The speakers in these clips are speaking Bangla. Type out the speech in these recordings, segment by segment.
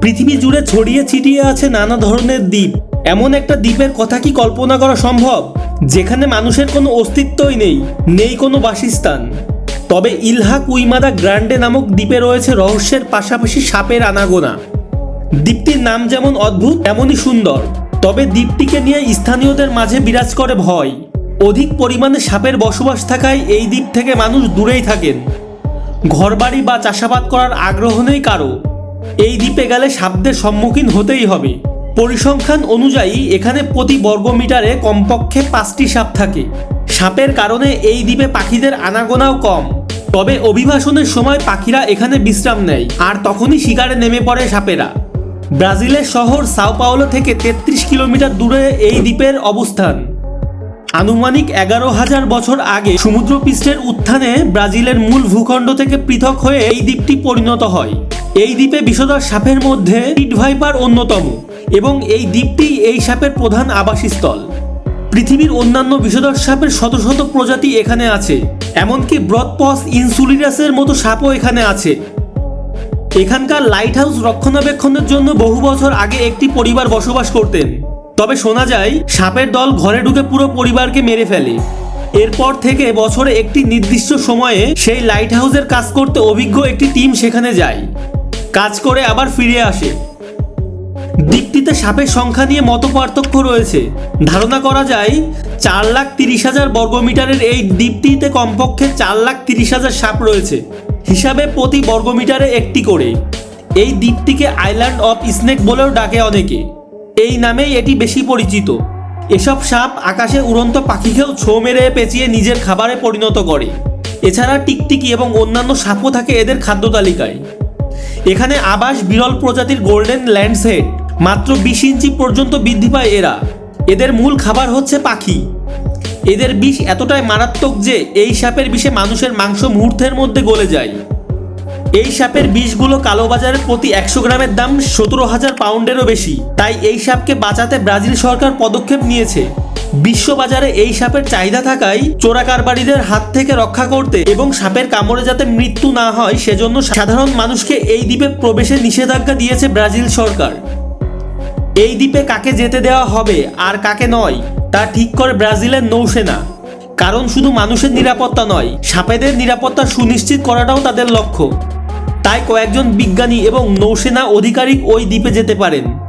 পৃথিবী জুড়ে ছড়িয়ে ছিটিয়ে আছে নানা ধরনের দ্বীপ। এমন একটা দ্বীপের কথা কি কল্পনা করা সম্ভব? যেখানে মানুষের কোনো অস্তিত্বই নেই নেই কোনো বাসস্থান। তবে ইলহা কুইমাদা গ্র্যান্ডে নামক দ্বীপে রয়েছে রহস্যের পাশাপাশি সাপের আনাগোনা। দ্বীপটির নাম যেমন অদ্ভুত, তেমনই সুন্দর। তবে দ্বীপটিকে নিয়ে স্থানীয়দের মাঝে বিরাজ করে ভয়। অধিক পরিমাণে সাপের বসবাস থাকায় এই দ্বীপ থেকে মানুষ দূরেই থাকেন। ঘরবাড়ি বা চাষাবাদ করার আগ্রহ নেই কারও। এই দ্বীপে গেলে সাপদের সম্মুখীন হতেই হবে। পরিসংখ্যান অনুযায়ী, এখানে প্রতি বর্গমিটারে কমপক্ষে পাঁচটি সাপ থাকে। সাপের কারণে এই দ্বীপে পাখিদের আনাগোনাও কম। তবে অভিবাসনের সময় পাখিরা এখানে বিশ্রাম নেয়, আর তখনই শিকারে নেমে পড়ে সাপেরা। ব্রাজিলের শহর সাও পাওলো থেকে তেত্রিশ কিলোমিটার দূরে এই দ্বীপের অবস্থান। আনুমানিক এগারো হাজার বছর আগে সমুদ্রপৃষ্ঠের উত্থানে ব্রাজিলের মূল ভূখণ্ড থেকে পৃথক হয়ে এই দ্বীপটি পরিণত হয়। এই দ্বীপে বিষধর সাপের মধ্যে পিট ভাইপার অন্যতম এবং এই দ্বীপটি এই সাপের প্রধান আবাসস্থল। পৃথিবীর অন্যান্য বিষধর সাপের শত শত প্রজাতি এখানে আছে, এমনকি ব্রডপস ইনসুলিরাসের মতো সাপও এখানে আছে। এখানকার লাইট হাউস রক্ষণাবেক্ষণের জন্য বহু বছর আগে একটি পরিবার বসবাস করতেন। তবে শোনা যায়, সাপের দল ঘরে ঢুকে পুরো পরিবারকে মেরে ফেলে। এরপর থেকে বছরে একটি নির্দিষ্ট সময়ে সেই লাইট হাউসের কাজ করতে অভিজ্ঞ একটি টিম সেখানে যায়। কাজ করে আবার ফিরে আসে। দ্বীপটিতে সাপের সংখ্যা নিয়ে মত পার্থক্য রয়েছে। ধারণা করা যায়, চার লাখ তিরিশ হাজার বর্গমিটারের এই দ্বীপটিতে কমপক্ষে চার লাখ তিরিশ হাজার সাপ রয়েছে। হিসাবে প্রতি বর্গমিটারে একটি করে। এই দ্বীপটিকে আইল্যান্ড অফ স্নেক বলেও ডাকে অনেকে। এই নামেই এটি বেশি পরিচিত। এসব সাপ আকাশে উড়ন্ত পাখিকেও ছো মেরে পেঁচিয়ে নিজের খাবারে পরিণত করে। এছাড়া টিকটিকি এবং অন্যান্য সাপও থাকে এদের খাদ্য তালিকায়। এখানে আবাস বিরল প্রজাতির গোল্ডেন ল্যান্ডসহেড মাত্র বিশ ইঞ্চি পর্যন্ত বৃদ্ধি পায় এরা। এদের মূল খাবার হচ্ছে পাখি। এদের বিষ এতটাই মারাত্মক যে এই সাপের বিষে মানুষের মাংস মুহূর্তের মধ্যে গলে যায়। এই সাপের বিষগুলো কালোবাজারে প্রতি একশো গ্রামের দাম সতেরো হাজার পাউন্ডেরও বেশি। তাই এই সাপকে বাঁচাতে ব্রাজিল সরকার পদক্ষেপ নিয়েছে। বিশ্ববাজারে এই সাপের চাহিদা থাকায় চোরা কারবারিদের হাত থেকে রক্ষা করতে এবং সাপের কামড়ে যাতে মৃত্যু না হয় সেজন্য সাধারণ মানুষকে এই দ্বীপে প্রবেশে নিষেধাজ্ঞা দিয়েছে ব্রাজিল সরকার। এই দ্বীপে কাকে যেতে দেওয়া হবে আর কাকে নয়, তা ঠিক করে ব্রাজিলের নৌসেনা। কারণ শুধু মানুষের নিরাপত্তা নয়, সাপেদের নিরাপত্তা সুনিশ্চিত করাটাও তাদের লক্ষ্য। তাই কয়েকজন বিজ্ঞানী এবং নৌসেনা আধিকারিক ওই দ্বীপে যেতে পারেন।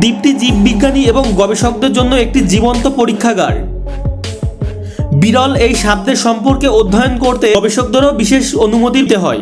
দ্বীপটি জীববিজ্ঞানী এবং গবেষকদের জন্য একটি জীবন্ত পরীক্ষাগার। বিরল এই সাপদের সম্পর্কে অধ্যয়ন করতে গবেষকদেরও বিশেষ অনুমতি দিতে হয়।